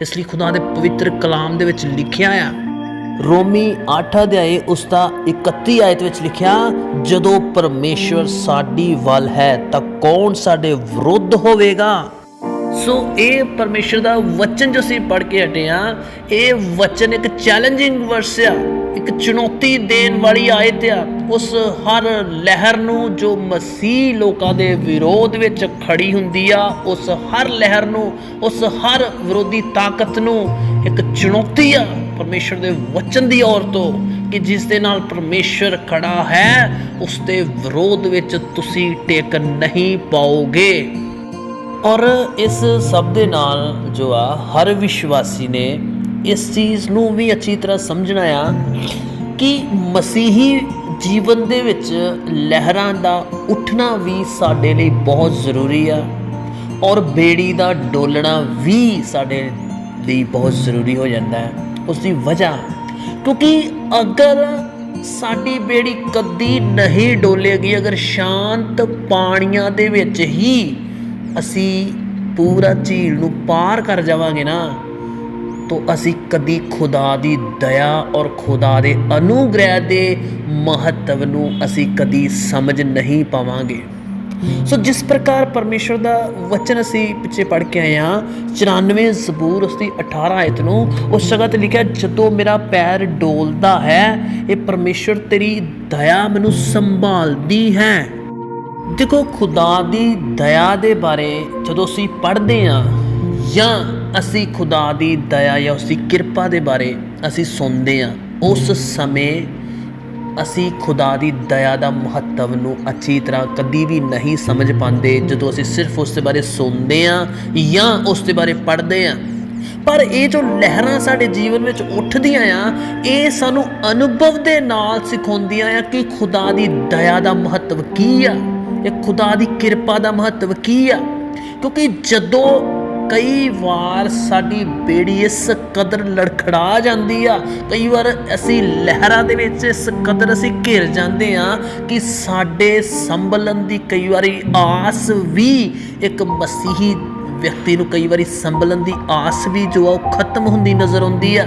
ਇਸ ਲਈ ਖੁਦਾ ਦੇ ਪਵਿੱਤਰ ਕਲਾਮ ਦੇ ਵਿੱਚ ਲਿਖਿਆ ਆ। ਰੋਮੀ 8 ਅਧਿਆਏ ਉਸ ਦਾ 31 ਆਇਤ ਵਿੱਚ ਲਿਖਿਆ, ਜਦੋਂ ਪਰਮੇਸ਼ਰ ਸਾਡੀ ਵੱਲ ਹੈ ਤਾਂ ਕੌਣ ਸਾਡੇ ਵਿਰੁੱਧ ਹੋਵੇਗਾ? ਸੋ ਇਹ ਪਰਮੇਸ਼ਰ ਦਾ ਵਚਨ ਜੋ ਅਸੀਂ ਪੜ੍ਹ ਕੇ ਹਟੇ ਆ ਇਹ ਵਚਨ ਇੱਕ ਚੈਲੰਜਿੰਗ ਵਰਸ ਆ, ਇੱਕ ਚੁਣੌਤੀ ਦੇਣ ਵਾਲੀ ਆਇਤ ਆ। ਉਸ ਹਰ ਲਹਿਰ ਨੂੰ ਜੋ ਮਸੀਹ ਲੋਕਾਂ ਦੇ ਵਿਰੋਧ ਵਿੱਚ ਖੜੀ ਹੁੰਦੀ ਆ, ਉਸ ਹਰ ਲਹਿਰ ਨੂੰ, ਉਸ ਹਰ ਵਿਰੋਧੀ ਤਾਕਤ ਨੂੰ ਇੱਕ ਚੁਣੌਤੀ ਆ ਪਰਮੇਸ਼ਰ ਦੇ ਵਚਨ ਦੀ ਔਰ ਤੋਂ, ਕਿ ਜਿਸ ਦੇ ਨਾਲ ਪਰਮੇਸ਼ਰ ਖੜਾ ਹੈ, ਉਸ ਦੇ ਵਿਰੋਧ ਵਿੱਚ ਤੁਸੀਂ ਟੇਕ ਨਹੀਂ ਪਾਓਗੇ। ਔਰ ਇਸ ਸਭ ਦੇ ਨਾਲ ਜੋ ਆ, ਹਰ ਵਿਸ਼ਵਾਸੀ ਨੇ ਇਸ ਚੀਜ਼ ਨੂੰ ਵੀ ਅੱਛੀ ਤਰ੍ਹਾਂ ਸਮਝਣਾ ਆ ਕਿ ਮਸੀਹੀ ਜੀਵਨ ਦੇ ਵਿੱਚ ਲਹਿਰਾਂ ਦਾ ਉੱਠਣਾ ਵੀ ਸਾਡੇ ਲਈ ਬਹੁਤ ਜ਼ਰੂਰੀ ਆ ਔਰ ਬੇੜੀ ਦਾ ਡੋਲਣਾ ਵੀ ਸਾਡੇ ਲਈ ਬਹੁਤ ਜ਼ਰੂਰੀ ਹੋ ਜਾਂਦਾ ਹੈ। ਉਸ ਦੀ ਵਜ੍ਹਾ, ਕਿਉਂਕਿ ਅਗਰ ਸਾਡੀ ਬੇੜੀ ਕਦੀ ਨਹੀਂ ਡੋਲੇਗੀ, ਅਗਰ ਸ਼ਾਂਤ ਪਾਣੀਆਂ ਦੇ ਵਿੱਚ ਹੀ ਅਸੀਂ ਪੂਰਾ ਝੀਲ ਨੂੰ ਪਾਰ ਕਰ ਜਾਵਾਂਗੇ ਨਾ, ਤਾਂ ਅਸੀਂ ਕਦੀ ਖੁਦਾ ਦੀ ਦਇਆ ਔਰ ਖੁਦਾ ਦੇ ਅਨੁਗ੍ਰਹਿ ਦੇ ਮਹੱਤਵ ਨੂੰ ਅਸੀਂ ਕਦੀ ਸਮਝ ਨਹੀਂ ਪਾਵਾਂਗੇ। ਸੋ ਜਿਸ ਪ੍ਰਕਾਰ ਪਰਮੇਸ਼ਰ ਦਾ ਵਚਨ ਅਸੀਂ ਪਿੱਛੇ ਪੜ੍ਹ ਕੇ ਆਏ ਹਾਂ 94 ਜ਼ਬੂਰ ਉਸ ਦੀ 18 ਆਇਤ ਨੂੰ, ਉਸ ਜਗ੍ਹਾ ਤੇ ਲਿਖਿਆ, ਜਦੋਂ ਮੇਰਾ ਪੈਰ ਡੋਲਦਾ ਹੈ, ਇਹ ਪਰਮੇਸ਼ਰ ਤੇਰੀ ਦਇਆ ਮੈਨੂੰ ਸੰਭਾਲਦੀ ਹੈ। ਦੇਖੋ ਖੁਦਾ ਦੀ ਦਇਆ ਦੇ ਬਾਰੇ ਜਦੋਂ ਅਸੀਂ ਪੜ੍ਹਦੇ ਹਾਂ ਜਾਂ ਅਸੀਂ ਖੁਦਾ ਦੀ ਦਇਆ ਜਾਂ ਉਸ ਦੀ ਕਿਰਪਾ ਦੇ ਬਾਰੇ ਅਸੀਂ ਸੁਣਦੇ ਹਾਂ, ਉਸ ਸਮੇਂ ਅਸੀਂ ਖੁਦਾ ਦੀ ਦਇਆ ਦਾ ਮਹੱਤਵ ਨੂੰ ਅੱਛੀ ਤਰ੍ਹਾਂ ਕਦੀ ਵੀ ਨਹੀਂ ਸਮਝ ਪਾਉਂਦੇ ਜਦੋਂ ਅਸੀਂ ਸਿਰਫ ਉਸ ਦੇ ਬਾਰੇ ਸੁਣਦੇ ਹਾਂ ਜਾਂ ਉਸ ਦੇ ਬਾਰੇ ਪੜ੍ਹਦੇ ਹਾਂ। ਪਰ ਇਹ ਜੋ ਲਹਿਰਾਂ ਸਾਡੇ ਜੀਵਨ ਵਿੱਚ ਉੱਠਦੀਆਂ ਆ, ਇਹ ਸਾਨੂੰ ਅਨੁਭਵ ਦੇ ਨਾਲ ਸਿਖਾਉਂਦੀਆਂ ਆ ਕਿ ਖੁਦਾ ਦੀ ਦਇਆ ਦਾ ਮਹੱਤਵ ਕੀ ਆ। ਇਹ ਖੁਦਾ ਦੀ ਕਿਰਪਾ ਦਾ ਮਹੱਤਵ ਕੀ ਆ? ਕਿਉਂਕਿ ਜਦੋਂ ਕਈ ਵਾਰ ਸਾਡੀ ਬੇੜੀ ਇਸ ਕਦਰ ਲੜਖੜਾ ਜਾਂਦੀ ਆ, ਕਈ ਵਾਰ ਅਸੀਂ ਲਹਿਰਾਂ ਦੇ ਵਿੱਚ ਇਸ ਕਦਰ ਅਸੀਂ ਘਿਰ ਜਾਂਦੇ ਆ ਕਿ ਸਾਡੇ ਸੰਭਲਣ ਦੀ ਕਈ ਵਾਰੀ ਆਸ ਵੀ ਇੱਕ ਮਸੀਹੀ ਵਿਅਕਤੀ ਨੂੰ ਕਈ ਵਾਰੀ ਸੰਭਲਣ ਦੀ ਆਸ ਵੀ ਜੋ ਆ ਉਹ ਖਤਮ ਹੁੰਦੀ ਨਜ਼ਰ ਆਉਂਦੀ ਆ।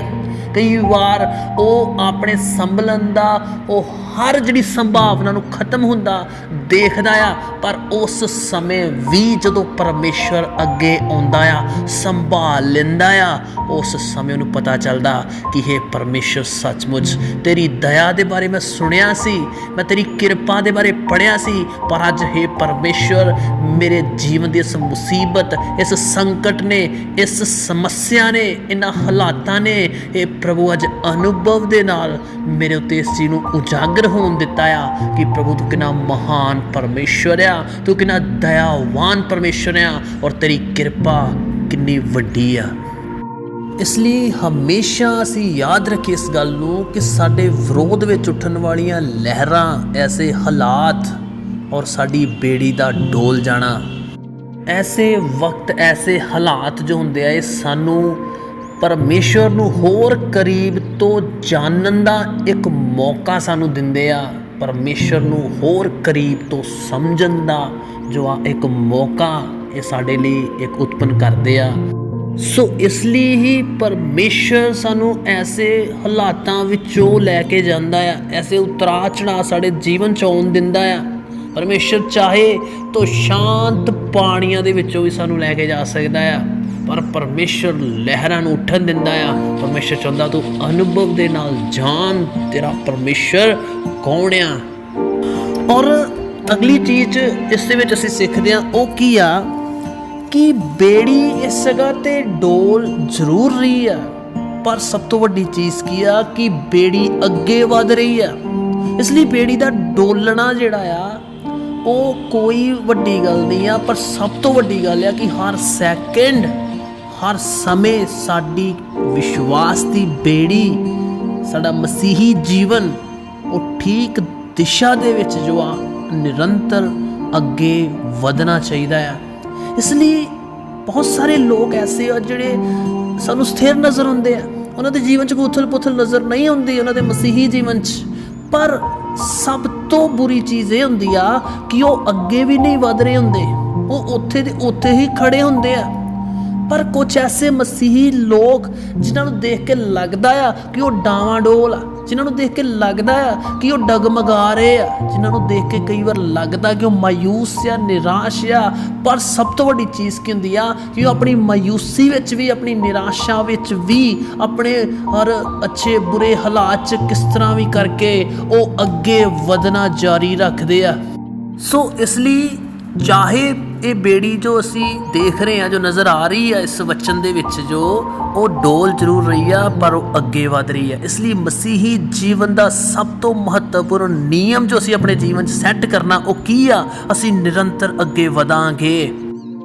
ਕਈ ਵਾਰ ਉਹ ਆਪਣੇ ਸੰਭਲਣ ਦਾ, ਉਹ ਹਰ ਜਿਹੜੀ ਸੰਭਾਵਨਾ ਨੂੰ ਖਤਮ ਹੁੰਦਾ ਦੇਖਦਾ ਆ, ਪਰ ਉਸ ਸਮੇਂ ਵੀ ਜਦੋਂ ਪਰਮੇਸ਼ਵਰ ਅੱਗੇ ਆਉਂਦਾ ਆ, ਸੰਭਾਲ ਲੈਂਦਾ ਆ, ਉਸ ਸਮੇਂ ਉਹਨੂੰ ਪਤਾ ਚੱਲਦਾ ਕਿ ਇਹ ਪਰਮੇਸ਼ਵਰ, ਸੱਚਮੁੱਚ ਤੇਰੀ ਦਇਆ ਦੇ ਬਾਰੇ ਮੈਂ ਸੁਣਿਆ ਸੀ, ਮੈਂ ਤੇਰੀ ਕਿਰਪਾ ਦੇ ਬਾਰੇ ਪੜਿਆ ਸੀ, ਪਰ ਅੱਜ ਇਹ ਪਰਮੇਸ਼ਵਰ, ਮੇਰੇ ਜੀਵਨ ਦੀ ਇਸ ਮੁਸੀਬਤ, ਇਸ ਸੰਕਟ ਨੇ, ਇਸ ਸਮੱਸਿਆ ਨੇ, ਇਹਨਾਂ ਹਾਲਾਤਾਂ ਨੇ, ਇਹ ਪ੍ਰਭੂ ਅੱਜ ਅਨੁਭਵ ਦੇ ਨਾਲ ਮੇਰੇ ਉੱਤੇ ਇਸ ਚੀਜ਼ ਨੂੰ ਉਜਾਗਰ ਹੋਣ ਦਿੱਤਾ ਆ ਕਿ ਪ੍ਰਭੂ ਤੂੰ ਕਿੰਨਾ ਮਹਾਨ ਪਰਮੇਸ਼ਵਰ ਆ, ਤੂੰ ਕਿੰਨਾ ਦਇਆਵਾਨ ਪਰਮੇਸ਼ਵਰ ਆ ਔਰ ਤੇਰੀ ਕਿਰਪਾ ਕਿੰਨੀ ਵੱਡੀ ਆ। ਇਸ ਲਈ ਹਮੇਸ਼ਾ ਅਸੀਂ ਯਾਦ ਰੱਖੀਏ ਇਸ ਗੱਲ ਨੂੰ ਕਿ ਸਾਡੇ ਵਿਰੋਧ ਵਿੱਚ ਉੱਠਣ ਵਾਲੀਆਂ ਲਹਿਰਾਂ, ਐਸੇ ਹਾਲਾਤ ਔਰ ਸਾਡੀ ਬੇੜੀ ਦਾ ਡੋਲ ਜਾਣਾ, ਐਸੇ ਵਕਤ, ਐਸੇ ਹਾਲਾਤ ਜੋ ਹੁੰਦੇ ਆ, ਇਹ ਸਾਨੂੰ ਪਰਮੇਸ਼ਵਰ ਨੂੰ ਹੋਰ ਕਰੀਬ ਤੋਂ ਜਾਣਨ ਦਾ ਇੱਕ ਮੌਕਾ ਸਾਨੂੰ ਦਿੰਦੇ ਆ। ਪਰਮੇਸ਼ਵਰ ਨੂੰ ਹੋਰ ਕਰੀਬ ਤੋਂ ਸਮਝਣ ਦਾ ਜੋ ਆ ਇੱਕ ਮੌਕਾ ਇਹ ਸਾਡੇ ਲਈ ਇੱਕ ਉਤਪਨ ਕਰਦੇ ਆ। ਸੋ ਇਸ ਲਈ ਹੀ ਪਰਮੇਸ਼ਰ ਸਾਨੂੰ ਐਸੇ ਹਾਲਾਤਾਂ ਵਿੱਚੋਂ ਲੈ ਕੇ ਜਾਂਦਾ ਆ, ਐਸੇ ਉਤਰਾ ਚੜਾ ਸਾਡੇ ਜੀਵਨ ਚ ਆਉਣ ਦਿੰਦਾ ਆ। ਪਰਮੇਸ਼ਰ ਚਾਹੇ ਤਾਂ ਸ਼ਾਂਤ ਪਾਣੀਆਂ ਦੇ ਵਿੱਚੋਂ ਵੀ ਸਾਨੂੰ ਲੈ ਕੇ ਜਾ ਸਕਦਾ ਆ। ਪਰ ਪਰਮੇਸ਼ਰ ਲਹਿਰਾਂ ਨੂੰ ਉੱਠਣ ਦਿੰਦਾ ਆ। ਪਰਮੇਸ਼ਰ ਚਾਹੁੰਦਾ ਤੂੰ ਅਨੁਭਵ ਦੇ ਨਾਲ ਜਾਣ, ਤੇਰਾ ਪਰਮੇਸ਼ਰ ਕੌਣ ਆ? ਔਰ ਅਗਲੀ ਚੀਜ਼ ਇਸ ਦੇ ਵਿੱਚ ਅਸੀਂ ਸਿੱਖਦੇ ਆ ਉਹ ਕੀ ਆ? ਕਿ ਬੇੜੀ ਇਸ ਜਗ੍ਹਾ ਤੇ ਡੋਲ ਜ਼ਰੂਰ ਰਹੀ ਆ। ਪਰ ਸਭ ਤੋਂ ਵੱਡੀ ਚੀਜ਼ ਕੀ ਆ? ਕਿ ਬੇੜੀ ਅੱਗੇ ਵਧ ਰਹੀ ਆ। ਇਸ ਲਈ ਬੇੜੀ ਦਾ ਡੋਲਣਾ ਜਿਹੜਾ ਆ, ਉਹ ਕੋਈ ਵੱਡੀ ਗੱਲ ਨਹੀਂ ਆ, ਪਰ ਸਭ ਤੋਂ ਵੱਡੀ ਗੱਲ ਆ ਕਿ ਹਰ ਸੈਕਿੰਡ ਹਰ ਸਮੇਂ ਸਾਡੀ ਵਿਸ਼ਵਾਸ ਦੀ ਬੇੜੀ, ਸਾਡਾ ਮਸੀਹੀ ਜੀਵਨ, ਉਹ ਠੀਕ ਦਿਸ਼ਾ ਦੇ ਵਿੱਚ ਜੋ ਆ, ਨਿਰੰਤਰ ਅੱਗੇ ਵਧਣਾ ਚਾਹੀਦਾ ਆ। ਇਸ ਲਈ ਬਹੁਤ ਸਾਰੇ ਲੋਕ ਐਸੇ ਆ ਜਿਹੜੇ ਸਾਨੂੰ ਸਥਿਰ ਨਜ਼ਰ ਆਉਂਦੇ ਆ। ਉਹਨਾਂ ਦੇ ਜੀਵਨ 'ਚ ਕੋਈ ਉਥਲ-ਪੁਥਲ ਨਜ਼ਰ ਨਹੀਂ ਆਉਂਦੀ ਉਹਨਾਂ ਦੇ ਮਸੀਹੀ ਜੀਵਨ 'ਚ। ਪਰ ਸਭ ਤੋਂ ਬੁਰੀ ਚੀਜ਼ ਇਹ ਹੁੰਦੀ ਆ ਕਿ ਉਹ ਅੱਗੇ ਵੀ ਨਹੀਂ ਵਧ ਰਹੇ ਹੁੰਦੇ। ਉਹ ਉੱਥੇ ਦੇ ਉੱਥੇ ਹੀ ਖੜੇ ਹੁੰਦੇ ਆ। ਪਰ ਕੁਝ ਐਸੇ ਮਸੀਹੀ ਲੋਕ ਜਿਨ੍ਹਾਂ ਨੂੰ ਦੇਖ ਕੇ ਲੱਗਦਾ ਆ ਕਿ ਉਹ ਡਾਵਾਂਡੋਲ ਆ, ਜਿਨ੍ਹਾਂ ਨੂੰ ਦੇਖ ਕੇ ਲੱਗਦਾ ਆ ਕਿ ਉਹ ਡਗਮਗਾ ਰਹੇ ਆ, ਜਿਨ੍ਹਾਂ ਨੂੰ ਦੇਖ ਕੇ ਕਈ ਵਾਰ ਲੱਗਦਾ ਕਿ ਉਹ ਮਾਯੂਸ ਆ, ਨਿਰਾਸ਼ ਆ, ਪਰ ਸਭ ਤੋਂ ਵੱਡੀ ਚੀਜ਼ ਕੀ ਹੁੰਦੀ ਆ ਕਿ ਉਹ ਆਪਣੀ ਮਾਯੂਸੀ ਵਿੱਚ ਵੀ, ਆਪਣੀ ਨਿਰਾਸ਼ਾ ਵਿੱਚ ਵੀ, ਆਪਣੇ ਹਰ ਅੱਛੇ ਬੁਰੇ ਹਾਲਾਤ 'ਚ ਕਿਸ ਤਰ੍ਹਾਂ ਵੀ ਕਰਕੇ ਉਹ ਅੱਗੇ ਵਧਣਾ ਜਾਰੀ ਰੱਖਦੇ ਆ। ਸੋ ਇਸ ਲਈ ਚਾਹੇ ਇਹ ਬੇੜੀ ਜੋ ਅਸੀਂ ਦੇਖ ਰਹੇ ਹਾਂ, ਜੋ ਨਜ਼ਰ ਆ ਰਹੀ ਹੈ ਇਸ ਵਚਨ ਦੇ ਵਿੱਚ, ਜੋ ਉਹ ਡੋਲ ਜ਼ਰੂਰ ਰਹੀ ਆ, ਪਰ ਉਹ ਅੱਗੇ ਵਧ ਰਹੀ ਹੈ। ਇਸ ਲਈ ਮਸੀਹੀ ਜੀਵਨ ਦਾ ਸਭ ਤੋਂ ਮਹੱਤਵਪੂਰਨ ਨਿਯਮ ਜੋ ਅਸੀਂ ਆਪਣੇ ਜੀਵਨ 'ਚ ਸੈੱਟ ਕਰਨਾ, ਉਹ ਕੀ ਆ? ਅਸੀਂ ਨਿਰੰਤਰ ਅੱਗੇ ਵਧਾਂਗੇ।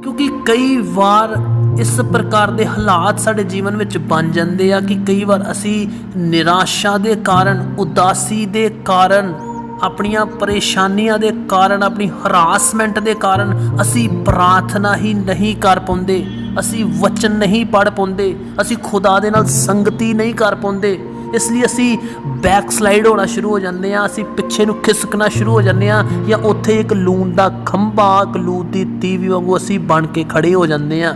ਕਿਉਂਕਿ ਕਈ ਵਾਰ ਇਸ ਪ੍ਰਕਾਰ ਦੇ ਹਾਲਾਤ ਸਾਡੇ ਜੀਵਨ ਵਿੱਚ ਬਣ ਜਾਂਦੇ ਆ ਕਿ ਕਈ ਵਾਰ ਅਸੀਂ ਨਿਰਾਸ਼ਾ ਦੇ ਕਾਰਨ, ਉਦਾਸੀ ਦੇ ਕਾਰਨ ਆਪਣੀਆਂ ਪਰੇਸ਼ਾਨੀਆਂ ਦੇ ਕਾਰਨ, ਆਪਣੀ ਹਰਾਸਮੈਂਟ ਦੇ ਕਾਰਨ ਅਸੀਂ ਪ੍ਰਾਰਥਨਾ ਹੀ ਨਹੀਂ ਕਰ ਪਾਉਂਦੇ, ਅਸੀਂ ਵਚਨ ਨਹੀਂ ਪੜ ਪਾਉਂਦੇ, ਅਸੀਂ ਖੁਦਾ ਦੇ ਨਾਲ ਸੰਗਤੀ ਨਹੀਂ ਕਰ ਪਾਉਂਦੇ। ਇਸ ਲਈ ਅਸੀਂ ਬੈਕ ਸਲਾਈਡ ਹੋਣਾ ਸ਼ੁਰੂ ਹੋ ਜਾਂਦੇ ਆ ਅਸੀਂ ਪਿੱਛੇ ਨੂੰ ਖਿਸਕਣਾ ਸ਼ੁਰੂ ਹੋ ਜਾਂਦੇ ਆ ਜਾਂ ਉੱਥੇ ਇੱਕ ਲੂਣ ਦਾ ਖੰਭਾ, ਇੱਕ ਗਲੂਤ ਦੀ ਤੀਵੀ ਵਾਂਗੂ ਅਸੀਂ ਬਣ ਕੇ ਖੜੇ ਹੋ ਜਾਂਦੇ ਆ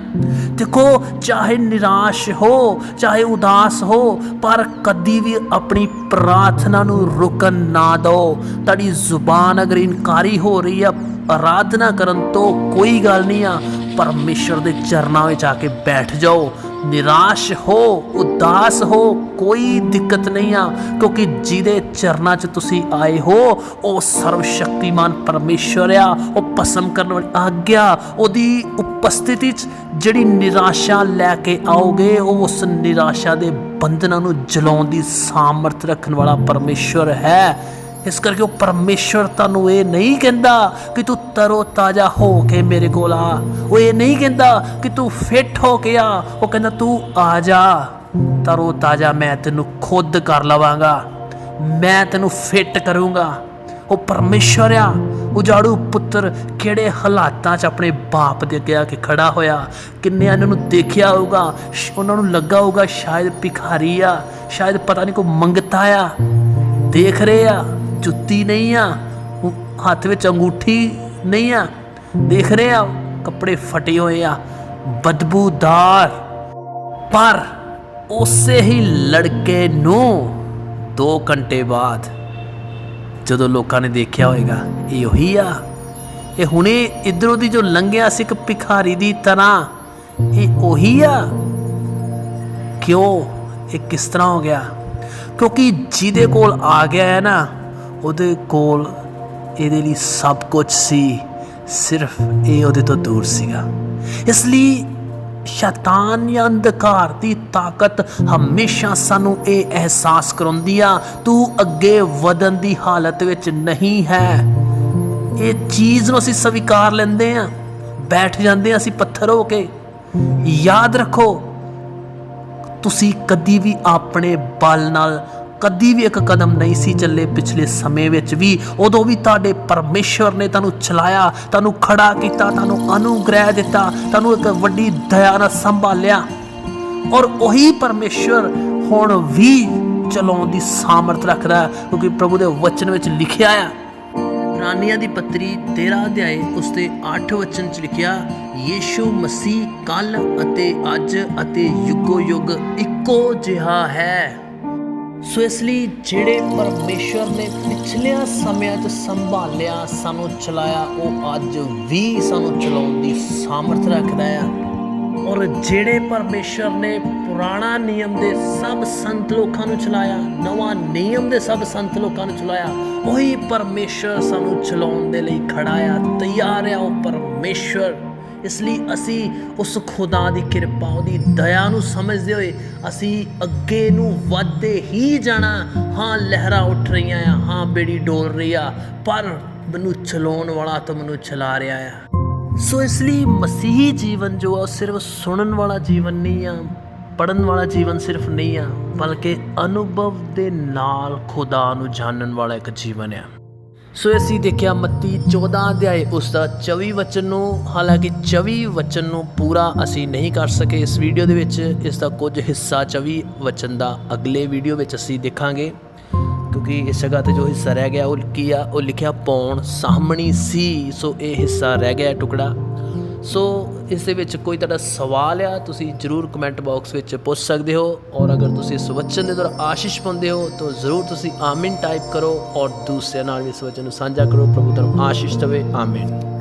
ਦੇਖੋ, ਚਾਹੇ ਨਿਰਾਸ਼ ਹੋ, ਚਾਹੇ ਉਦਾਸ ਹੋ, ਪਰ ਕਦੀ ਵੀ ਆਪਣੀ ਪ੍ਰਾਰਥਨਾ ਨੂੰ ਰੁਕਣ ਨਾ ਦਿਓ। ਤੁਹਾਡੀ ਜ਼ੁਬਾਨ ਅਗਰ ਇਨਕਾਰੀ ਹੋ ਰਹੀ ਆ ਆਰਾਧਨਾ ਕਰਨ ਤੋਂ ਕੋਈ ਗੱਲ ਨਹੀਂ ਆ, ਪਰਮੇਸ਼ਰ ਦੇ ਚਰਨਾਂ ਵਿੱਚ ਆ ਕੇ ਬੈਠ ਜਾਓ। ਨਿਰਾਸ਼ ਹੋ, ਉਦਾਸ ਹੋ, ਕੋਈ ਦਿੱਕਤ ਨਹੀਂ ਆ, ਕਿਉਂਕਿ ਜਿਹਦੇ ਚਰਨਾਂ 'ਚ ਤੁਸੀਂ ਆਏ ਹੋ, ਉਹ ਸਰਵ ਸ਼ਕਤੀਮਾਨ ਪਰਮੇਸ਼ਰ ਆ, ਉਹ ਪਸਮ ਕਰਨ ਵਾਲੀ ਆਗਿਆ, ਉਹਦੀ ਉਪਸਥਿਤੀ 'ਚ ਜਿਹੜੀ ਨਿਰਾਸ਼ਾ ਲੈ ਕੇ ਆਓਗੇ, ਉਹ ਉਸ ਨਿਰਾਸ਼ਾ ਦੇ ਬੰਧਨਾਂ ਨੂੰ ਜਲਾਉਣ ਦੀ ਸਾਮਰਥ ਰੱਖਣ ਵਾਲਾ ਪਰਮੇਸ਼ਰ ਹੈ। ਇਸ ਕਰਕੇ ਉਹ ਪਰਮੇਸ਼ਰ ਤੁਹਾਨੂੰ ਇਹ ਨਹੀਂ ਕਹਿੰਦਾ ਕਿ ਤੂੰ ਤਰੋ ਤਾਜ਼ਾ ਹੋ ਕੇ ਮੇਰੇ ਕੋਲ ਆ। ਉਹ ਇਹ ਨਹੀਂ ਕਹਿੰਦਾ ਕਿ ਤੂੰ ਫਿੱਟ ਹੋ ਕੇ ਆ। ਉਹ ਕਹਿੰਦਾ ਤੂੰ ਆ ਜਾ। ਤਰੋ ਤਾਜ਼ਾ ਮੈਂ ਤੈਨੂੰ ਖੁਦ ਕਰ ਲਵਾਂਗਾ। ਮੈਂ ਤੈਨੂੰ ਫਿੱਟ ਕਰੂੰਗਾ। ਉਹ ਪਰਮੇਸ਼ਰ ਆ। ਉਜਾੜੂ ਪੁੱਤਰ ਕਿਹੜੇ ਹਾਲਾਤਾਂ 'ਚ ਆਪਣੇ ਬਾਪ ਦੇ ਅੱਗੇ ਆ ਕੇ ਖੜਾ ਹੋਇਆ? ਕਿੰਨੇ ਇਹਨਾਂ ਨੂੰ ਦੇਖਿਆ ਹੋਊਗਾ? ਉਹਨਾਂ ਨੂੰ ਲੱਗਾ ਹੋਊਗਾ, ਸ਼ਾਇਦ ਭਿਖਾਰੀ ਆ। ਸ਼ਾਇਦ ਪਤਾ ਨਹੀਂ ਕੋਈ ਮੰਗਤਾ ਆ। ਦੇਖ ਰਹੇ ਆ। ਜੁੱਤੀ ਨਹੀਂ ਆ ਹੱਥ ਵਿੱਚ ਅੰਗੂਠੀ ਨਹੀਂ ਆ। ਦੇਖ ਰਹੇ ਆ, ਕੱਪੜੇ ਫਟੇ ਹੋਏ ਆ, ਬਦਬੂਦਾਰ। ਪਰ ਉਸੇ ਹੀ ਲੜਕੇ ਨੂੰ 2 ਘੰਟੇ ਬਾਅਦ ਜਦੋਂ ਲੋਕਾਂ ਨੇ ਦੇਖਿਆ ਹੋਏਗਾ, ਇਹ ਉਹੀ ਆ। ਇਹ ਹੁਣੇ ਇਧਰੋਂ ਦੀ ਜੋ ਲੰਘਿਆ ਸੀ ਇੱਕ ਭਿਖਾਰੀ ਦੀ ਤਰ੍ਹਾਂ, ਇਹ ਉਹੀ ਆ। ਕਿਉਂ? ਇਹ ਕਿਸ ਤਰ੍ਹਾਂ ਹੋ ਗਿਆ? ਕਿਉਂਕਿ ਜਿਹਦੇ ਕੋਲ ਆ ਗਿਆ ਹੈ ਨਾ ਉਹਦੇ ਕੋਲ ਇਹਦੇ ਲਈ ਸਭ ਕੁਝ ਸੀ, ਸਿਰਫ ਇਹ ਉਹਦੇ ਤੋਂ ਦੂਰ ਸੀਗਾ। ਇਸ ਲਈ ਸ਼ੈਤਾਨ ਜਾਂ ਅੰਧਕਾਰ ਦੀ ਤਾਕਤ ਹਮੇਸ਼ਾ ਸਾਨੂੰ ਇਹ ਅਹਿਸਾਸ ਕਰਾਉਂਦੀ ਆ, ਤੂੰ ਅੱਗੇ ਵਧਣ ਦੀ ਹਾਲਤ ਵਿੱਚ ਨਹੀਂ ਹੈ। ਇਹ ਚੀਜ਼ ਨੂੰ ਅਸੀਂ ਸਵੀਕਾਰ ਲੈਂਦੇ ਆ। ਬੈਠ ਜਾਂਦੇ ਆ ਅਸੀਂ ਪੱਥਰ ਹੋ ਕੇ। ਯਾਦ ਰੱਖੋ, ਤੁਸੀਂ ਕਦੀ ਵੀ ਆਪਣੇ ਬਲ ਨਾਲ ਕਦੀ ਵੀ ਇੱਕ ਕਦਮ ਨਹੀਂ ਸੀ ਚੱਲੇ ਪਿਛਲੇ ਸਮੇਂ ਵਿੱਚ ਵੀ। ਉਦੋਂ ਵੀ ਤੁਹਾਡੇ ਪਰਮੇਸ਼ਵਰ ਨੇ ਤੁਹਾਨੂੰ ਚਲਾਇਆ, ਤੁਹਾਨੂੰ ਖੜਾ ਕੀਤਾ, ਤੁਹਾਨੂੰ ਅਨੁਗ੍ਰਹਿ ਦਿੱਤਾ, ਤੁਹਾਨੂੰ ਇੱਕ ਵੱਡੀ ਦਇਆ ਨਾਲ ਸੰਭਾਲਿਆ। ਔਰ ਉਹੀ ਪਰਮੇਸ਼ਵਰ ਹੁਣ ਵੀ ਚਲਾਉਣ ਦੀ ਸਾਮਰਥ ਰੱਖਦਾ ਕਿਉਂਕਿ ਪ੍ਰਭੂ ਦੇ ਵਚਨ ਵਿੱਚ ਲਿਖਿਆ ਆ। ਰਾਨੀਆਂ ਦੀ ਪੱਤਰੀ 13 ਅਧਿਆਏ ਉਸ ਦੇ 8 ਵਚਨ ਚ ਲਿਖਿਆ, ਯੀਸ਼ੂ ਮਸੀਹ ਕੱਲ ਅਤੇ ਅੱਜ ਅਤੇ ਯੁੱਗੋ ਯੁੱਗ ਇੱਕੋ ਜਿਹਾ ਹੈ। ਸੋ ਇਸ ਲਈ ਜਿਹੜੇ ਪਰਮੇਸ਼ਵਰ ਨੇ ਪਿਛਲਿਆਂ ਸਮਿਆਂ 'ਚ ਸੰਭਾਲਿਆ, ਸਾਨੂੰ ਚਲਾਇਆ, ਉਹ ਅੱਜ ਵੀ ਸਾਨੂੰ ਚਲਾਉਣ ਦੀ ਸਾਮਰਥ ਰੱਖਦਾ ਆ। ਔਰ ਜਿਹੜੇ ਪਰਮੇਸ਼ਰ ਨੇ ਪੁਰਾਣਾ ਨਿਯਮ ਦੇ ਸਭ ਸੰਤ ਲੋਕਾਂ ਨੂੰ ਚਲਾਇਆ, ਨਵਾਂ ਨਿਯਮ ਦੇ ਸਭ ਸੰਤ ਲੋਕਾਂ ਨੂੰ ਚਲਾਇਆ, ਉਹੀ ਪਰਮੇਸ਼ਰ ਸਾਨੂੰ ਚਲਾਉਣ ਦੇ ਲਈ ਖੜਾ ਆ, ਤਿਆਰ ਆ ਉਹ ਪਰਮੇਸ਼ਰ ਇਸ ਲਈ ਅਸੀਂ ਉਸ ਖੁਦਾ ਦੀ ਕਿਰਪਾ, ਉਹਦੀ ਦਇਆ ਨੂੰ ਸਮਝਦੇ ਹੋਏ ਅਸੀਂ ਅੱਗੇ ਨੂੰ ਵਧਦੇ ਹੀ ਜਾਣਾ। ਹਾਂ, ਲਹਿਰਾਂ ਉੱਠ ਰਹੀਆਂ ਆ, ਹਾਂ, ਬੇੜੀ ਡੋਲ ਰਹੀ ਆ, ਪਰ ਮੈਨੂੰ ਚਲਾਉਣ ਵਾਲਾ ਤਾਂ ਮੈਨੂੰ ਚਲਾ ਰਿਹਾ ਆ। ਸੋ ਇਸ ਲਈ ਮਸੀਹੀ ਜੀਵਨ ਜੋ ਆ ਸਿਰਫ ਸੁਣਨ ਵਾਲਾ ਜੀਵਨ ਨਹੀਂ ਆ ਪੜਨ ਵਾਲਾ ਜੀਵਨ ਸਿਰਫ ਨਹੀਂ ਆ, ਬਲਕਿ ਅਨੁਭਵ ਦੇ ਨਾਲ ਖੁਦਾ ਨੂੰ ਜਾਣਨ ਵਾਲਾ ਇੱਕ ਜੀਵਨ ਆ। ਸੋ ਅਸੀਂ ਦੇਖਿਆ ਮੱਤੀ 14 ਅਧਿਆਏ ਉਸ ਦਾ 24 ਵਚਨ ਨੂੰ, ਹਾਲਾਂਕਿ 24 ਵਚਨ ਨੂੰ ਪੂਰਾ ਅਸੀਂ ਨਹੀਂ ਕਰ ਸਕੇ ਇਸ ਵੀਡੀਓ ਦੇ ਵਿੱਚ, ਇਸ ਦਾ ਕੁਝ ਹਿੱਸਾ 24 ਵਚਨ ਦਾ ਅਗਲੇ ਵੀਡੀਓ ਵਿੱਚ ਅਸੀਂ ਦੇਖਾਂਗੇ। ਕਿਉਂਕਿ ਇਸ ਜਗ੍ਹਾ ਤੇ ਜੋ ਹਿੱਸਾ ਰਹਿ ਗਿਆ, ਉਹ ਕੀ ਆ? ਉਹ ਲਿਖਿਆ, ਪੌਣ ਸਾਹਮਣੀ ਸੀ। ਸੋ ਇਹ ਹਿੱਸਾ ਰਹਿ ਗਿਆ ਟੁਕੜਾ। ਸੋ ਇਸ ਦੇ ਵਿੱਚ ਕੋਈ ਤੁਹਾਡਾ ਸਵਾਲ ਆ, ਤੁਸੀਂ ਜਰੂਰ ਕਮੈਂਟ ਬਾਕਸ ਵਿੱਚ ਪੁੱਛ ਸਕਦੇ ਹੋ ਔਰ ਅਗਰ ਤੁਸੀਂ ਇਸ ਵਚਨ ਦੇ ਦੁਆਰਾ ਆਸ਼ੀਸ਼ ਪਾਉਂਦੇ ਹੋ, ਤਾਂ ਜ਼ਰੂਰ ਤੁਸੀਂ ਆਮੀਨ ਟਾਈਪ ਕਰੋ ਔਰ ਦੂਸਰੇ ਨਾਲ ਵੀ ਇਸ ਵਚਨ ਨੂੰ ਸਾਂਝਾ ਕਰੋ। ਪ੍ਰਭੂ ਤੁਹਾਨੂੰ ਆਸ਼ੀਸ਼ ਦੇਵੇ। ਆਮੀਨ।